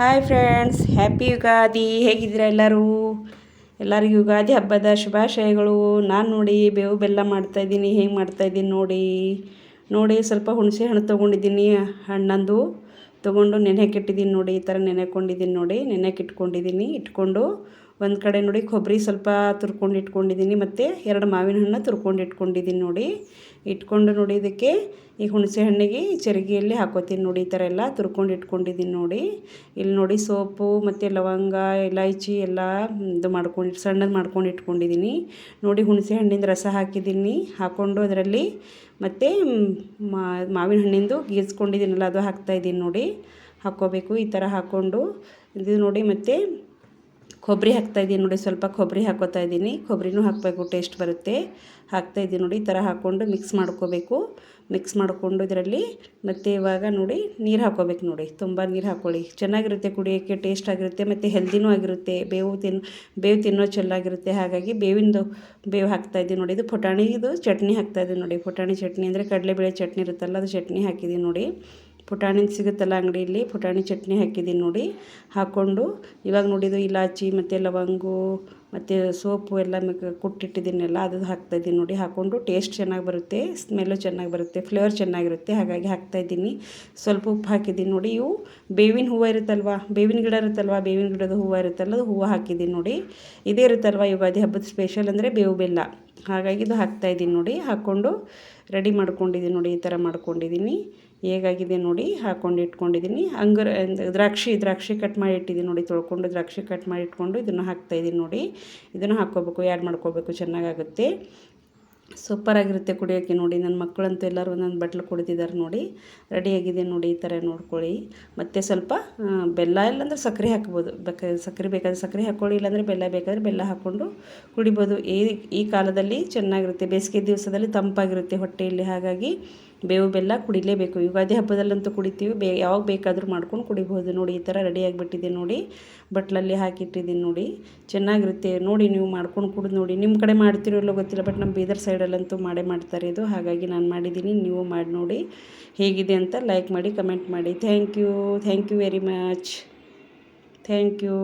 Hi friends happy Ugadi ಹೇಗಿದ್ದೀರಾ ಎಲ್ಲರೂ? ಎಲ್ಲರಿಗೂ ಯುಗಾದಿ ಹಬ್ಬದ ಶುಭಾಶಯಗಳು. ನಾನು ನೋಡಿ ಬೇವು ಬೆಲ್ಲ ಮಾಡ್ತಾಯಿದ್ದೀನಿ ಹೇಗೆ ಮಾಡ್ತಾಯಿದ್ದೀನಿ ನೋಡಿ. ನೋಡಿ ಸ್ವಲ್ಪ ಹುಣಸೆ ಹಣ್ಣು ತೊಗೊಂಡಿದ್ದೀನಿ. ಹಣ್ಣಂದು ತೊಗೊಂಡು ನೆನೆಯಕ್ಕೆ ಇಟ್ಟಿದ್ದೀನಿ ನೋಡಿ, ಈ ಥರ ನೆನೆಕೊಂಡಿದ್ದೀನಿ ನೋಡಿ. ನೆನೆಯಕ್ಕೆ ಇಟ್ಕೊಂಡಿದ್ದೀನಿ ಇಟ್ಕೊಂಡು ಒಂದು ಕಡೆ ನೋಡಿ ಕೊಬ್ಬರಿ ಸ್ವಲ್ಪ ತುರ್ಕೊಂಡು ಇಟ್ಕೊಂಡಿದ್ದೀನಿ, ಮತ್ತು ಎರಡು ಮಾವಿನ ಹಣ್ಣು ತುರ್ಕೊಂಡು ಇಟ್ಕೊಂಡಿದ್ದೀನಿ ನೋಡಿ. ಇಟ್ಕೊಂಡು ನೋಡಿ ಇದಕ್ಕೆ ಈ ಹುಣಸೆ ಹಣ್ಣಿಗೆ ಚರಿಗೆಯಲ್ಲಿ ಹಾಕೋತೀನಿ ನೋಡಿ, ಈ ಥರ ಎಲ್ಲ ತುರ್ಕೊಂಡು ಇಟ್ಕೊಂಡಿದ್ದೀನಿ ನೋಡಿ. ಇಲ್ಲಿ ನೋಡಿ ಸೋಪು, ಮತ್ತು ಲವಂಗ, ಇಲೈಚಿ ಎಲ್ಲ ಇದು ಮಾಡ್ಕೊಂಡು ಸಣ್ಣದು ಮಾಡ್ಕೊಂಡು ಇಟ್ಕೊಂಡಿದ್ದೀನಿ. ನೋಡಿ ಹುಣಸೆ ಹಣ್ಣಿಂದ ರಸ ಹಾಕಿದ್ದೀನಿ ಹಾಕ್ಕೊಂಡು ಅದರಲ್ಲಿ ಮತ್ತು ಮಾವಿನ ಹಣ್ಣಿಂದು ಗೀಸ್ಕೊಂಡಿದ್ದೀನಲ್ಲ ಅದು ಹಾಕ್ತಾಯಿದ್ದೀನಿ ನೋಡಿ. ಹಾಕ್ಕೋಬೇಕು, ಈ ಥರ ಹಾಕ್ಕೊಂಡು. ಇದು ನೋಡಿ ಮತ್ತು ಕೊಬ್ಬರಿ ಹಾಕ್ತಾಯಿದ್ದೀನಿ ನೋಡಿ, ಸ್ವಲ್ಪ ಕೊಬ್ಬರಿ ಹಾಕೋತಾ ಇದ್ದೀನಿ ಕೊಬ್ಬರಿನೂ ಹಾಕಬೇಕು, ಟೇಸ್ಟ್ ಬರುತ್ತೆ. ಹಾಕ್ತಾಯಿದ್ದೀನಿ ನೋಡಿ, ಈ ಥರ ಹಾಕ್ಕೊಂಡು ಮಿಕ್ಸ್ ಮಾಡ್ಕೋಬೇಕು. ಮಿಕ್ಸ್ ಮಾಡಿಕೊಂಡು ಇದರಲ್ಲಿ ಮತ್ತು ಇವಾಗ ನೋಡಿ, ನೀರು ಹಾಕೋಬೇಕು ನೋಡಿ. ತುಂಬ ನೀರು ಹಾಕ್ಕೊಳ್ಳಿ ಚೆನ್ನಾಗಿರುತ್ತೆ ಕುಡಿಯೋಕ್ಕೆ, ಟೇಸ್ಟ್ ಆಗಿರುತ್ತೆ, ಮತ್ತು ಹೆಲ್ದಿನೂ ಆಗಿರುತ್ತೆ. ಬೇವು ತಿನ್, ಬೇವು ತಿನ್ನೋ ಚೆಲ್ಲಾಗಿರುತ್ತೆ. ಹಾಗಾಗಿ ಬೇವಿಂದು ಬೇವು ಹಾಕ್ತಾಯಿದ್ದೀನಿ ನೋಡಿ. ಇದು ಪುಟಾಣಿದು ಚಟ್ನಿ ಹಾಕ್ತಾಯಿದ್ದೀನಿ ನೋಡಿ. ಪುಟಾಣಿ ಚಟ್ನಿ ಅಂದರೆ ಕಡಲೆಬೇಳೆ ಚಟ್ನಿ ಇರುತ್ತಲ್ಲ, ಅದು ಚಟ್ನಿ ಹಾಕಿದ್ದೀನಿ ನೋಡಿ. ಪುಟಾಣಿ ಸಿಗುತ್ತಲ್ಲ ಅಂಗಡಿಯಲ್ಲಿ, ಪುಟಾಣಿ ಚಟ್ನಿ ಹಾಕಿದ್ದೀನಿ ನೋಡಿ. ಹಾಕ್ಕೊಂಡು ಇವಾಗ ನೋಡಿದ್ದು ಇಲಾಚಿ ಮತ್ತು ಲವಂಗು ಮತ್ತು ಸೋಪು ಎಲ್ಲ ಕೊಟ್ಟಿಟ್ಟಿದ್ದೀನಲ್ಲ ಅದು ಹಾಕ್ತಾಯಿದ್ದೀನಿ ನೋಡಿ. ಹಾಕ್ಕೊಂಡು ಟೇಸ್ಟ್ ಚೆನ್ನಾಗಿ ಬರುತ್ತೆ ಸ್ಮೆಲ್ಲು ಚೆನ್ನಾಗಿ ಬರುತ್ತೆ ಫ್ಲೇವರ್ ಚೆನ್ನಾಗಿರುತ್ತೆ, ಹಾಗಾಗಿ ಹಾಕ್ತಾಯಿದ್ದೀನಿ ಸ್ವಲ್ಪ ಉಪ್ಪು ಹಾಕಿದ್ದೀನಿ ನೋಡಿ. ಇವು ಬೇವಿನ ಹೂವು ಇರುತ್ತಲ್ವ, ಬೇವಿನ ಗಿಡ ಇರುತ್ತಲ್ವ, ಬೇವಿನ ಗಿಡದ ಹೂವು ಇರುತ್ತಲ್ಲ, ಅದು ಹೂವು ಹಾಕಿದ್ದೀನಿ ನೋಡಿ. ಇದೇ ಇರುತ್ತಲ್ವ ಯುಗಾದಿ ಹಬ್ಬದ ಸ್ಪೆಷಲ್ ಅಂದರೆ ಬೇವು ಬೆಲ್ಲ. ಹಾಗಾಗಿ ಇದು ಹಾಕ್ತಾಯಿದ್ದೀನಿ ನೋಡಿ, ಹಾಕ್ಕೊಂಡು ರೆಡಿ ಮಾಡ್ಕೊಂಡಿದ್ದೀನಿ ನೋಡಿ, ಈ ಥರ ಮಾಡ್ಕೊಂಡಿದ್ದೀನಿ. ಹೇಗಾಗಿದೆ ನೋಡಿ ಹಾಕ್ಕೊಂಡು ಇಟ್ಕೊಂಡಿದ್ದೀನಿ. ಅಂಗರ, ದ್ರಾಕ್ಷಿ ದ್ರಾಕ್ಷಿ ಕಟ್ ಮಾಡಿ ಇಟ್ಟಿದ್ದೀನಿ ನೋಡಿ, ತೊಳ್ಕೊಂಡು ದ್ರಾಕ್ಷಿ ಕಟ್ ಮಾಡಿ ಇಟ್ಕೊಂಡು ಇದನ್ನು ಹಾಕ್ತಾಯಿದ್ದೀನಿ ನೋಡಿ. ಇದನ್ನು ಹಾಕ್ಕೋಬೇಕು ಆ್ಯಡ್ ಮಾಡ್ಕೋಬೇಕು, ಚೆನ್ನಾಗಾಗುತ್ತೆ. ಸೂಪರಾಗಿರುತ್ತೆ ಕುಡಿಯೋಕ್ಕೆ ನೋಡಿ. ನನ್ನ ಮಕ್ಕಳಂತೂ ಎಲ್ಲರೂ ಒಂದೊಂದು ಬಟ್ಲು ಕುಡಿದಿದ್ದಾರೆ ನೋಡಿ. ರೆಡಿಯಾಗಿದೆ ನೋಡಿ ಈ ಥರ ನೋಡ್ಕೊಳ್ಳಿ. ಮತ್ತು ಸ್ವಲ್ಪ ಬೆಲ್ಲ ಇಲ್ಲಾಂದ್ರೆ ಸಕ್ಕರೆ ಹಾಕ್ಬೋದು. ಬೇಕ ಸಕ್ಕರೆ ಬೇಕಾದರೆ ಸಕ್ಕರೆ ಹಾಕ್ಕೊಳ್ಳಿ, ಇಲ್ಲಾಂದರೆ ಬೆಲ್ಲ ಬೇಕಾದರೆ ಬೆಲ್ಲ ಹಾಕ್ಕೊಂಡು ಕುಡಿಬೋದು. ಈ ಈ ಕಾಲದಲ್ಲಿ ಚೆನ್ನಾಗಿರುತ್ತೆ. ಬೇಸಿಗೆ ದಿವಸದಲ್ಲಿ ತಂಪಾಗಿರುತ್ತೆ ಹೊಟ್ಟೆಯಲ್ಲಿ. ಹಾಗಾಗಿ ಬೇವು ಬೆಲ್ಲ ಕುಡಿಲೇಬೇಕು. ಯುಗಾದಿ ಹಬ್ಬದಲ್ಲಂತೂ ಕುಡಿತೀವಿ. ಬೇ, ಯಾವಾಗ ಬೇಕಾದರೂ ಮಾಡ್ಕೊಂಡು ಕುಡಿಬೋದು. ನೋಡಿ ಈ ಥರ ರೆಡಿಯಾಗಿಬಿಟ್ಟಿದೆ ನೋಡಿ. ಬಟ್ಲಲ್ಲಿ ಹಾಕಿಟ್ಟಿದ್ದೀನಿ ನೋಡಿ. ಚೆನ್ನಾಗಿರುತ್ತೆ. ನೋಡಿ ನೀವು ಮಾಡ್ಕೊಂಡು ಕುಡಿದು ನೋಡಿ. ನಿಮ್ಮ ಕಡೆ ಮಾಡ್ತಿರೋ ಗೊತ್ತಿಲ್ಲ, ಬಟ್ ನಮ್ಮ ಬೀದರ್ ಸೈಡಲ್ಲಂತೂ ಮಾಡೇ ಮಾಡ್ತಾರೆ ಇದು. ಹಾಗಾಗಿ ನಾನು ಮಾಡಿದ್ದೀನಿ. ನೀವು ಮಾಡಿ ನೋಡಿ. ಹೇಗಿದೆ ಅಂತ ಲೈಕ್ ಮಾಡಿ ಕಮೆಂಟ್ ಮಾಡಿ. Thank you thank you very much thank you